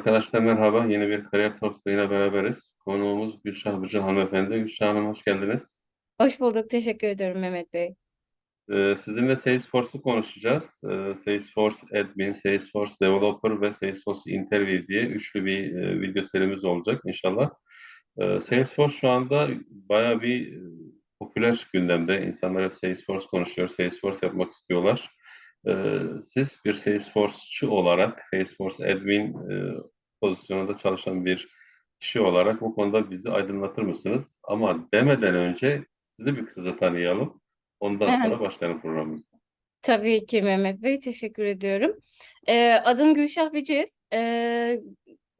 Arkadaşlar merhaba. Yeni bir Kariyer Talks'ta yine beraberiz. Konuğumuz Gülşah Bıcı hanımefendi. Gülşah Hanım hoş geldiniz. Hoş bulduk. Teşekkür ederim Mehmet Bey. Ee, sizinle Salesforce'u konuşacağız. Ee, Salesforce Admin, Salesforce Developer ve Salesforce Interview diye üçlü bir e, video serimiz olacak inşallah. Ee, Salesforce şu anda bayağı bir e, popüler gündemde. İnsanlar hep Salesforce konuşuyor, Salesforce yapmak istiyorlar. Ee, siz bir Salesforce'çu olarak, Salesforce Admin e, pozisyonunda çalışan bir kişi olarak bu konuda bizi aydınlatır mısınız? Ama demeden önce sizi bir kısaca tanıyalım. Ondan Evet, sonra başlayalım programımıza. tabii ki Mehmet Bey. Teşekkür ediyorum. Ee, adım Gülşah Bicil. Ee,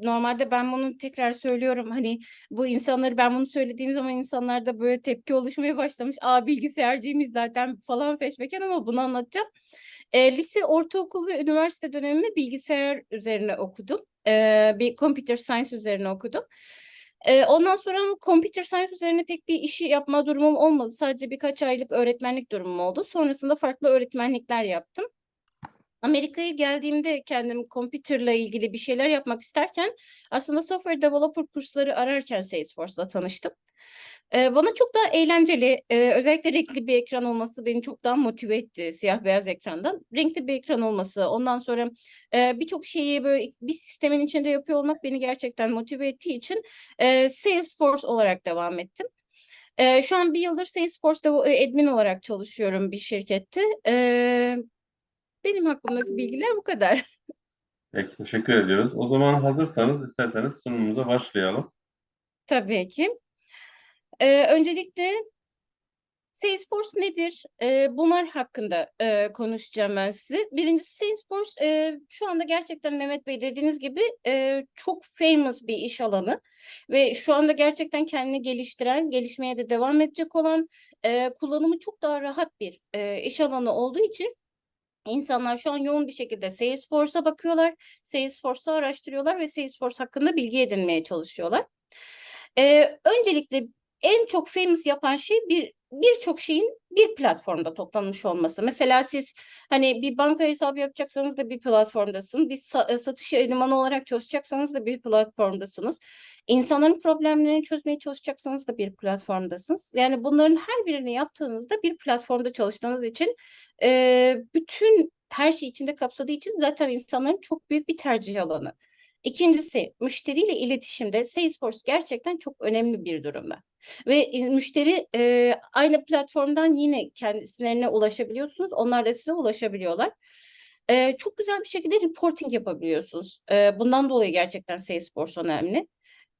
normalde ben bunu tekrar söylüyorum. Hani bu insanları ben bunu söylediğim zaman insanlarda böyle tepki oluşmaya başlamış. Aa bilgisayarcıymış zaten falan feşmeken ama bunu anlatacağım. Ee, lise, ortaokul ve üniversite dönemimi bilgisayar üzerine okudum. Ee, bir computer science üzerine okudum. Ee, ondan sonra computer science üzerine pek bir işi yapma durumum olmadı. Sadece birkaç aylık öğretmenlik durumum oldu. Sonrasında farklı öğretmenlikler yaptım. Amerika'ya geldiğimde kendim computerla ilgili bir şeyler yapmak isterken aslında software developer kursları ararken Salesforce'la tanıştım. Ee, bana çok daha eğlenceli, e, özellikle renkli bir ekran olması beni çok daha motive etti siyah beyaz ekrandan. Renkli bir ekran olması, ondan sonra e, birçok şeyi böyle bir sistemin içinde yapıyor olmak beni gerçekten motive ettiği için e, Salesforce olarak devam ettim. E, şu an bir yıldır Salesforce'da admin olarak çalışıyorum bir şirkette. E, benim hakkımdaki bilgiler bu kadar. Peki, teşekkür ediyoruz. O zaman hazırsanız isterseniz sunumumuza başlayalım. Tabii ki. Ee, öncelikle Salesforce nedir? Ee, bunlar hakkında e, konuşacağım ben size. Birincisi Salesforce e, şu anda gerçekten Mehmet Bey dediğiniz gibi e, çok famous bir iş alanı ve şu anda gerçekten kendini geliştiren, gelişmeye de devam edecek olan, e, kullanımı çok daha rahat bir e, iş alanı olduğu için İnsanlar şu an yoğun bir şekilde Salesforce'a bakıyorlar, Salesforce'u araştırıyorlar ve Salesforce hakkında bilgi edinmeye çalışıyorlar. Ee, öncelikle en çok famous yapan şey bir birçok şeyin bir platformda toplanmış olması. Mesela siz hani bir banka hesabı yapacaksanız da bir platformdasınız. Bir sa- satış elemanı olarak çalışacaksanız da bir platformdasınız. İnsanların problemlerini çözmeye çalışacaksanız da bir platformdasınız. Yani bunların her birini yaptığınızda bir platformda çalıştığınız için e, bütün her şey içinde kapsadığı için zaten insanların çok büyük bir tercih alanı. İkincisi müşteriyle iletişimde Salesforce gerçekten çok önemli bir durumda. Ve müşteri e, aynı platformdan yine kendisine ulaşabiliyorsunuz. Onlar da size ulaşabiliyorlar. E, çok güzel bir şekilde reporting yapabiliyorsunuz. E, bundan dolayı gerçekten Salesforce önemli.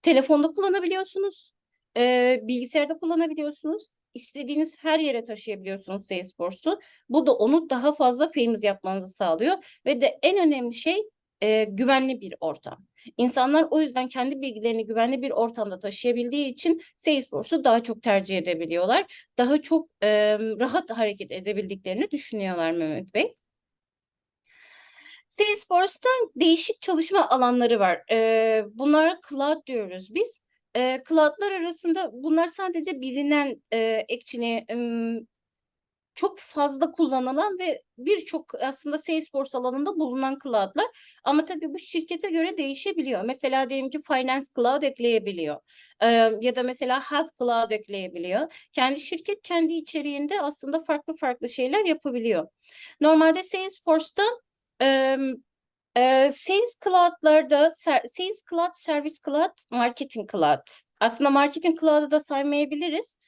Telefonda kullanabiliyorsunuz. E, bilgisayarda kullanabiliyorsunuz. İstediğiniz her yere taşıyabiliyorsunuz Salesforce'u. Bu da onu daha fazla famous yapmanızı sağlıyor. Ve de en önemli şey e, güvenli bir ortam. İnsanlar o yüzden kendi bilgilerini güvenli bir ortamda taşıyabildiği için Salesforce'u daha çok tercih edebiliyorlar. Daha çok e, rahat hareket edebildiklerini düşünüyorlar Mehmet Bey. Salesforce'ta değişik çalışma alanları var. E, bunlara cloud diyoruz biz. E, cloudlar arasında bunlar sadece bilinen e, actually çok fazla kullanılan ve birçok aslında Salesforce alanında bulunan cloud'lar. Ama tabii bu şirkete göre değişebiliyor. Mesela diyelim ki Finance Cloud ekleyebiliyor. Ee, ya da mesela Health Cloud ekleyebiliyor. Kendi şirket kendi içeriğinde aslında farklı farklı şeyler yapabiliyor. Normalde Salesforce'ta e, e, Sales Cloud'larda Sales Cloud, Service Cloud, Marketing Cloud. Aslında Marketing Cloud'ı da saymayabiliriz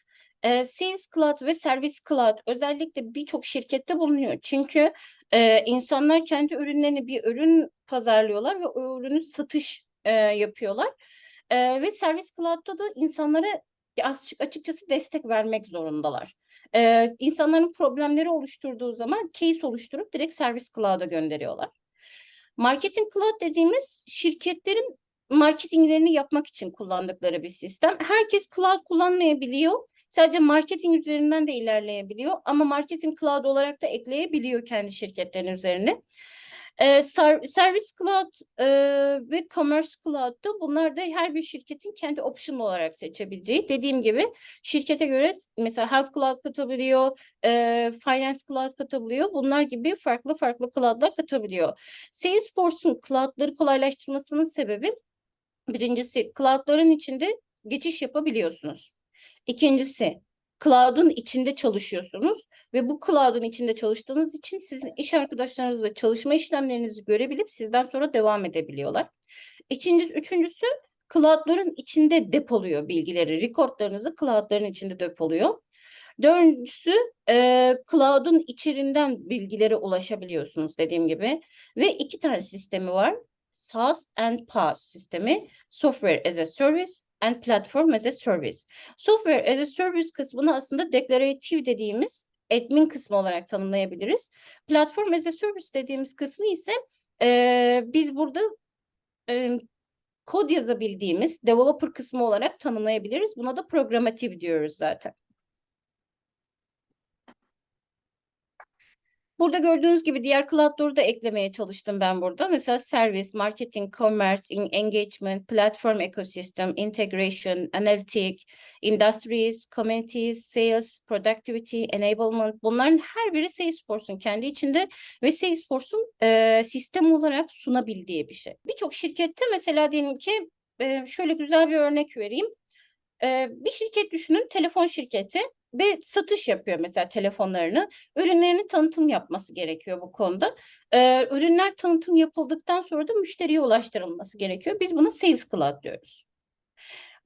e, Sales Cloud ve Service Cloud özellikle birçok şirkette bulunuyor. Çünkü e, insanlar kendi ürünlerini bir ürün pazarlıyorlar ve o ürünü satış e, yapıyorlar. E, ve Service Cloud'da da insanlara açıkçası destek vermek zorundalar. E, insanların problemleri oluşturduğu zaman case oluşturup direkt Service Cloud'a gönderiyorlar. Marketing Cloud dediğimiz şirketlerin marketinglerini yapmak için kullandıkları bir sistem. Herkes cloud kullanmayabiliyor Sadece marketing üzerinden de ilerleyebiliyor ama marketing cloud olarak da ekleyebiliyor kendi şirketlerinin üzerine. Ee, ser- Service Cloud e, ve Commerce Cloud'da bunlar da her bir şirketin kendi option olarak seçebileceği. Dediğim gibi şirkete göre mesela Health Cloud katabiliyor, e, Finance Cloud katabiliyor. Bunlar gibi farklı farklı cloud'lar katabiliyor. Salesforce'un cloud'ları kolaylaştırmasının sebebi birincisi cloud'ların içinde geçiş yapabiliyorsunuz. İkincisi cloud'un içinde çalışıyorsunuz ve bu cloud'un içinde çalıştığınız için sizin iş arkadaşlarınızla çalışma işlemlerinizi görebilip sizden sonra devam edebiliyorlar. İkinci, üçüncüsü cloud'ların içinde depoluyor bilgileri. Recordlarınızı cloud'ların içinde depoluyor. Dördüncüsü e, cloud'un içeriğinden bilgilere ulaşabiliyorsunuz dediğim gibi. Ve iki tane sistemi var. SaaS and PaaS sistemi. Software as a Service and Platform as a Service. Software as a Service kısmını aslında declarative dediğimiz admin kısmı olarak tanımlayabiliriz. Platform as a Service dediğimiz kısmı ise e, biz burada e, kod yazabildiğimiz developer kısmı olarak tanımlayabiliriz. Buna da programatif diyoruz zaten. Burada gördüğünüz gibi diğer cloud'ları da eklemeye çalıştım ben burada. Mesela servis, marketing, commerce, en- engagement, platform ecosystem, integration, analytic, industries, communities, sales, productivity, enablement. Bunların her biri Salesforce'un kendi içinde ve Salesforce'un e, sistem olarak sunabildiği bir şey. Birçok şirkette mesela diyelim ki e, şöyle güzel bir örnek vereyim. Bir şirket düşünün, telefon şirketi ve satış yapıyor mesela telefonlarını. Ürünlerini tanıtım yapması gerekiyor bu konuda. Ürünler tanıtım yapıldıktan sonra da müşteriye ulaştırılması gerekiyor. Biz buna Sales Cloud diyoruz.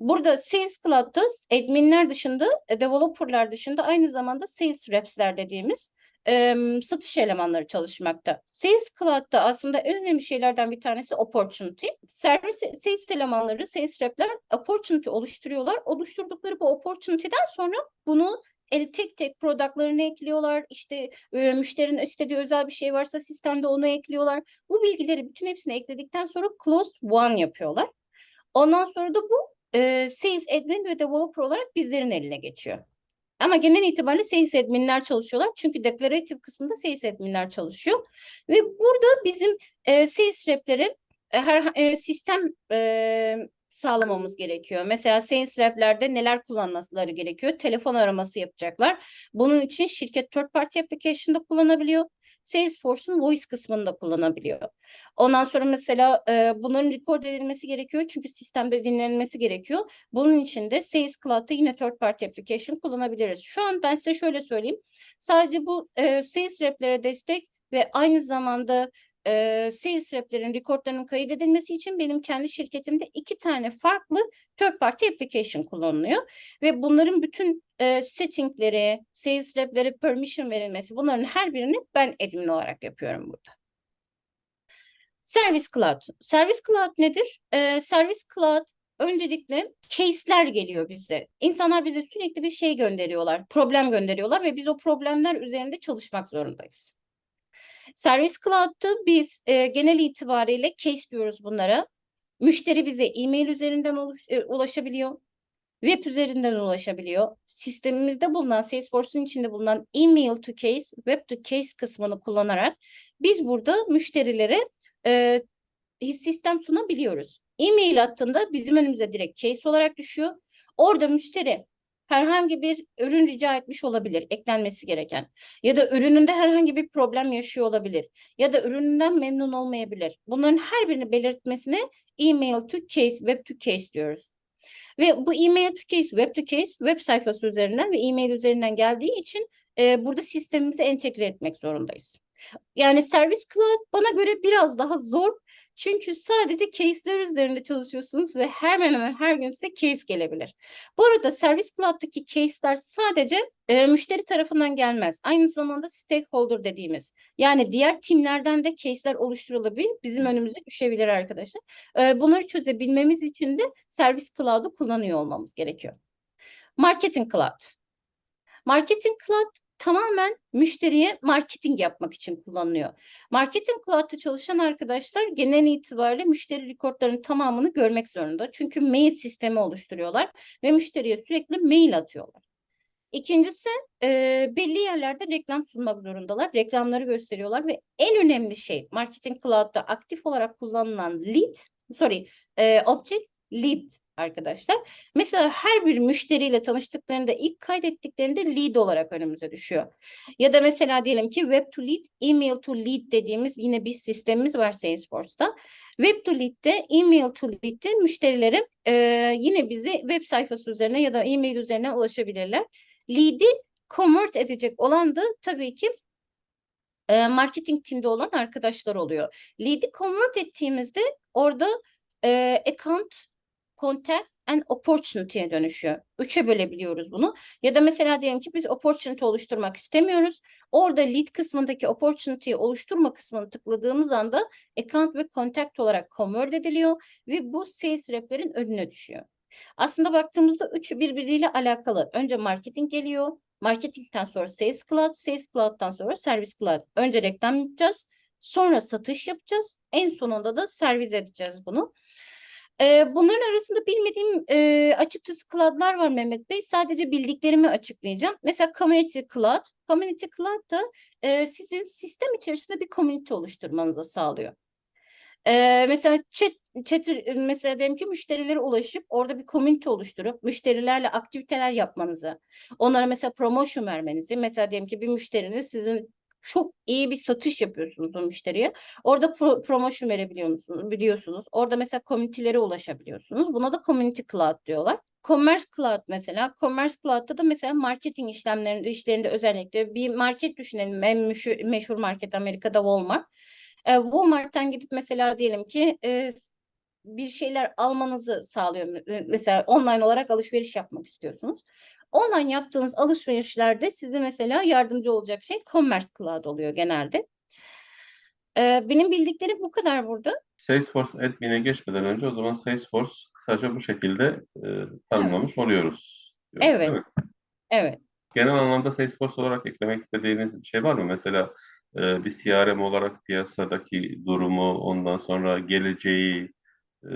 Burada Sales Cloud'da adminler dışında, e, developerlar dışında aynı zamanda Sales Reps'ler dediğimiz e, satış elemanları çalışmakta. Sales Cloud'da aslında en önemli şeylerden bir tanesi opportunity. Servis sales elemanları, sales rep'ler opportunity oluşturuyorlar. Oluşturdukları bu opportunity'den sonra bunu el tek tek product'larını ekliyorlar. İşte e, müşterinin istediği özel bir şey varsa sistemde onu ekliyorlar. Bu bilgileri bütün hepsini ekledikten sonra closed one yapıyorlar. Ondan sonra da bu e, sales admin ve developer olarak bizlerin eline geçiyor. Ama genel itibariyle sales adminler çalışıyorlar. Çünkü declarative kısmında sales adminler çalışıyor. Ve burada bizim e, sales rep'lere e, her e, sistem e, sağlamamız gerekiyor. Mesela sales rep'lerde neler kullanmaları gerekiyor? Telefon araması yapacaklar. Bunun için şirket third party application'da kullanabiliyor. Salesforce'un voice kısmını da kullanabiliyor. Ondan sonra mesela e, bunların record edilmesi gerekiyor çünkü sistemde dinlenmesi gerekiyor. Bunun için de Sales Cloud'da yine third party application kullanabiliriz. Şu an ben size şöyle söyleyeyim. Sadece bu e, sales rep'lere destek ve aynı zamanda e, sales rep'lerin recordlarının kaydedilmesi için benim kendi şirketimde iki tane farklı third party application kullanılıyor. Ve bunların bütün e, settingleri, sales rep'lere permission verilmesi bunların her birini ben admin olarak yapıyorum burada. Service Cloud. Service Cloud nedir? Ee, Service Cloud öncelikle case'ler geliyor bize. İnsanlar bize sürekli bir şey gönderiyorlar, problem gönderiyorlar ve biz o problemler üzerinde çalışmak zorundayız. Service Cloud'da biz e, genel itibariyle case diyoruz bunlara. Müşteri bize e-mail üzerinden oluş- e, ulaşabiliyor. Web üzerinden ulaşabiliyor. Sistemimizde bulunan, Salesforce'un içinde bulunan email to case, web to case kısmını kullanarak biz burada müşterilere e, sistem sunabiliyoruz. E-mail attığında bizim önümüze direkt case olarak düşüyor. Orada müşteri herhangi bir ürün rica etmiş olabilir, eklenmesi gereken. Ya da ürününde herhangi bir problem yaşıyor olabilir. Ya da ürününden memnun olmayabilir. Bunların her birini belirtmesine email to case, web to case diyoruz. Ve bu email to case, web to case web sayfası üzerinden ve e-mail üzerinden geldiği için e, burada sistemimizi entegre etmek zorundayız. Yani Service Cloud bana göre biraz daha zor. Çünkü sadece case'ler üzerinde çalışıyorsunuz ve hemen hemen her gün size case gelebilir. Bu arada Service Cloud'daki case'ler sadece e, müşteri tarafından gelmez. Aynı zamanda stakeholder dediğimiz yani diğer timlerden de case'ler oluşturulabilir. Bizim önümüze düşebilir arkadaşlar. E, bunları çözebilmemiz için de Service Cloud'u kullanıyor olmamız gerekiyor. Marketing Cloud. Marketing Cloud tamamen müşteriye marketing yapmak için kullanılıyor. Marketing Cloud'da çalışan arkadaşlar genel itibariyle müşteri rekortlarının tamamını görmek zorunda. Çünkü mail sistemi oluşturuyorlar ve müşteriye sürekli mail atıyorlar. İkincisi e, belli yerlerde reklam sunmak zorundalar. Reklamları gösteriyorlar ve en önemli şey Marketing Cloud'da aktif olarak kullanılan lead, sorry, e, object lead arkadaşlar. Mesela her bir müşteriyle tanıştıklarında ilk kaydettiklerinde lead olarak önümüze düşüyor. Ya da mesela diyelim ki web to lead, email to lead dediğimiz yine bir sistemimiz var Salesforce'da. Web to lead'de, email to lead'de müşterilerim e, yine bizi web sayfası üzerine ya da e-mail üzerine ulaşabilirler. Lead'i convert edecek olan da tabii ki e, marketing timde olan arkadaşlar oluyor. Lead'i convert ettiğimizde orada e, account, contact and opportunity'ye dönüşüyor. Üçe bölebiliyoruz bunu. Ya da mesela diyelim ki biz opportunity oluşturmak istemiyoruz. Orada lead kısmındaki opportunity'yi oluşturma kısmını tıkladığımız anda account ve contact olarak convert ediliyor ve bu sales rep'lerin önüne düşüyor. Aslında baktığımızda üçü birbiriyle alakalı. Önce marketing geliyor. Marketingten sonra Sales Cloud, Sales Cloud'dan sonra Service Cloud. Önce reklam yapacağız, sonra satış yapacağız. En sonunda da servis edeceğiz bunu. Bunların arasında bilmediğim açıkçası cloud'lar var Mehmet Bey. Sadece bildiklerimi açıklayacağım. Mesela Community Cloud. Community Cloud da sizin sistem içerisinde bir community oluşturmanızı sağlıyor. Mesela chat, chat, mesela diyelim ki müşterilere ulaşıp orada bir community oluşturup müşterilerle aktiviteler yapmanızı, onlara mesela promotion vermenizi, mesela diyelim ki bir müşteriniz sizin çok iyi bir satış yapıyorsunuz o müşteriye. Orada pro, promotion verebiliyor musunuz? Biliyorsunuz. Orada mesela community'lere ulaşabiliyorsunuz. Buna da community cloud diyorlar. Commerce Cloud mesela. Commerce Cloud'da da mesela marketing işlemlerinde işlerinde özellikle bir market düşünelim. En meşhur, meşhur market Amerika'da Walmart. E, Walmart'tan gidip mesela diyelim ki e, bir şeyler almanızı sağlıyor. Mesela online olarak alışveriş yapmak istiyorsunuz. Online yaptığınız alışverişlerde size mesela yardımcı olacak şey Commerce Cloud oluyor genelde. E, benim bildiklerim bu kadar burada. Salesforce admin'e geçmeden önce o zaman Salesforce kısaca bu şekilde e, tanımlamış oluyoruz. diyoruz, Evet. mi? Evet. Genel anlamda Salesforce olarak eklemek istediğiniz bir şey var mı? Mesela e, bir CRM olarak piyasadaki durumu, ondan sonra geleceği, e,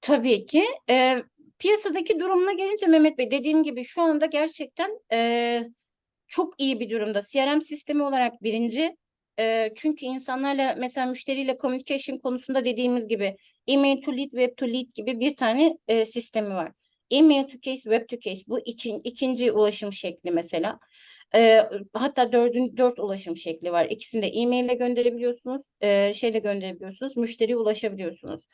Tabii ki. E, piyasadaki durumuna gelince Mehmet Bey dediğim gibi şu anda gerçekten e, çok iyi bir durumda. CRM sistemi olarak birinci. E, çünkü insanlarla mesela müşteriyle communication konusunda dediğimiz gibi email to lead, web to lead gibi bir tane e, sistemi var. Email to case, web to case bu için ikinci ulaşım şekli mesela. E, hatta dördün, dört ulaşım şekli var. İkisini de e-mail ile gönderebiliyorsunuz, e, şeyle gönderebiliyorsunuz, müşteriye ulaşabiliyorsunuz.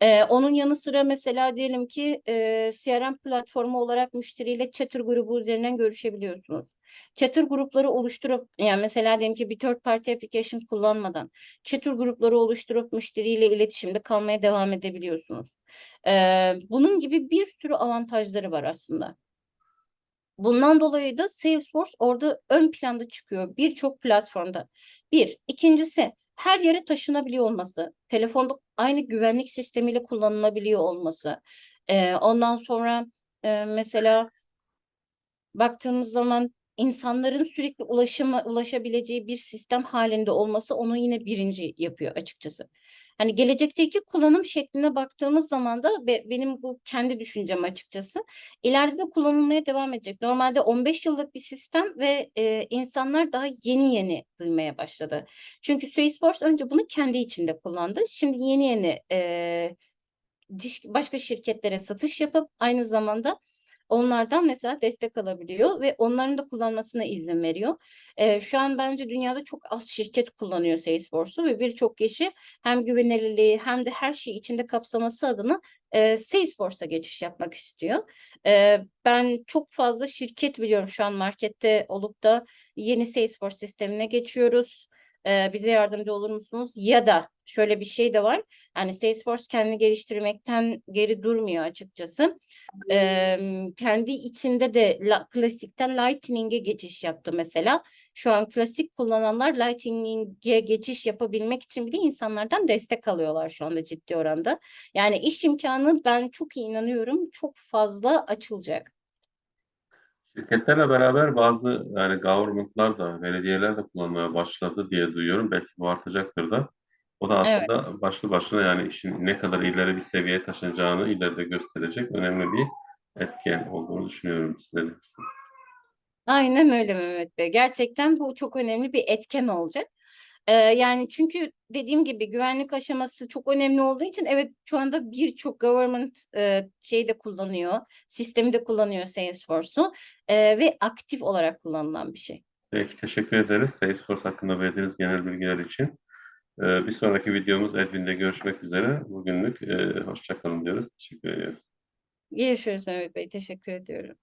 Ee, onun yanı sıra mesela diyelim ki e, CRM platformu olarak müşteriyle Chatter grubu üzerinden görüşebiliyorsunuz. Chatter grupları oluşturup yani mesela diyelim ki bir third party application kullanmadan Chatter grupları oluşturup müşteriyle iletişimde kalmaya devam edebiliyorsunuz. Ee, bunun gibi bir sürü avantajları var aslında. Bundan dolayı da Salesforce orada ön planda çıkıyor birçok platformda. Bir. ikincisi her yere taşınabiliyor olması, telefonda aynı güvenlik sistemiyle kullanılabiliyor olması. Ee, ondan sonra e, mesela baktığımız zaman insanların sürekli ulaşıma ulaşabileceği bir sistem halinde olması onu yine birinci yapıyor açıkçası. Hani gelecekteki kullanım şekline baktığımız zaman da be, benim bu kendi düşüncem açıkçası ileride de kullanılmaya devam edecek. Normalde 15 yıllık bir sistem ve e, insanlar daha yeni yeni duymaya başladı. Çünkü Salesforce önce bunu kendi içinde kullandı. Şimdi yeni yeni e, başka şirketlere satış yapıp aynı zamanda onlardan mesela destek alabiliyor ve onların da kullanmasına izin veriyor. E, şu an bence dünyada çok az şirket kullanıyor Salesforce'u ve birçok kişi hem güvenilirliği hem de her şeyi içinde kapsaması adına e, Salesforce'a geçiş yapmak istiyor. E, ben çok fazla şirket biliyorum şu an markette olup da yeni Salesforce sistemine geçiyoruz. E, bize yardımcı olur musunuz? Ya da şöyle bir şey de var. Yani Salesforce kendini geliştirmekten geri durmuyor açıkçası. Ee, kendi içinde de la, klasikten Lightning'e geçiş yaptı mesela. Şu an klasik kullananlar Lightning'e geçiş yapabilmek için bile insanlardan destek alıyorlar şu anda ciddi oranda. Yani iş imkanı ben çok iyi inanıyorum çok fazla açılacak. Şirketlerle beraber bazı yani government'lar da belediyeler de kullanmaya başladı diye duyuyorum. Belki bu artacaktır da. O da Evet. aslında başlı başına yani işin ne kadar ileri bir seviyeye taşınacağını ileride gösterecek önemli bir etken olduğunu düşünüyorum. Siz ne dersiniz? Aynen öyle Mehmet Bey. Gerçekten bu çok önemli bir etken olacak. Ee, yani çünkü dediğim gibi güvenlik aşaması çok önemli olduğu için evet şu anda birçok government e, şeyi de kullanıyor, sistemi de kullanıyor Salesforce'u e, ve aktif olarak kullanılan bir şey. Peki, teşekkür ederiz Salesforce hakkında verdiğiniz genel bilgiler için. Ee, bir sonraki videomuz Edwin'de görüşmek üzere. Bugünlük e, hoşça kalın diyoruz. Teşekkür ediyoruz. Görüşürüz Mehmet Bey. Teşekkür ediyorum.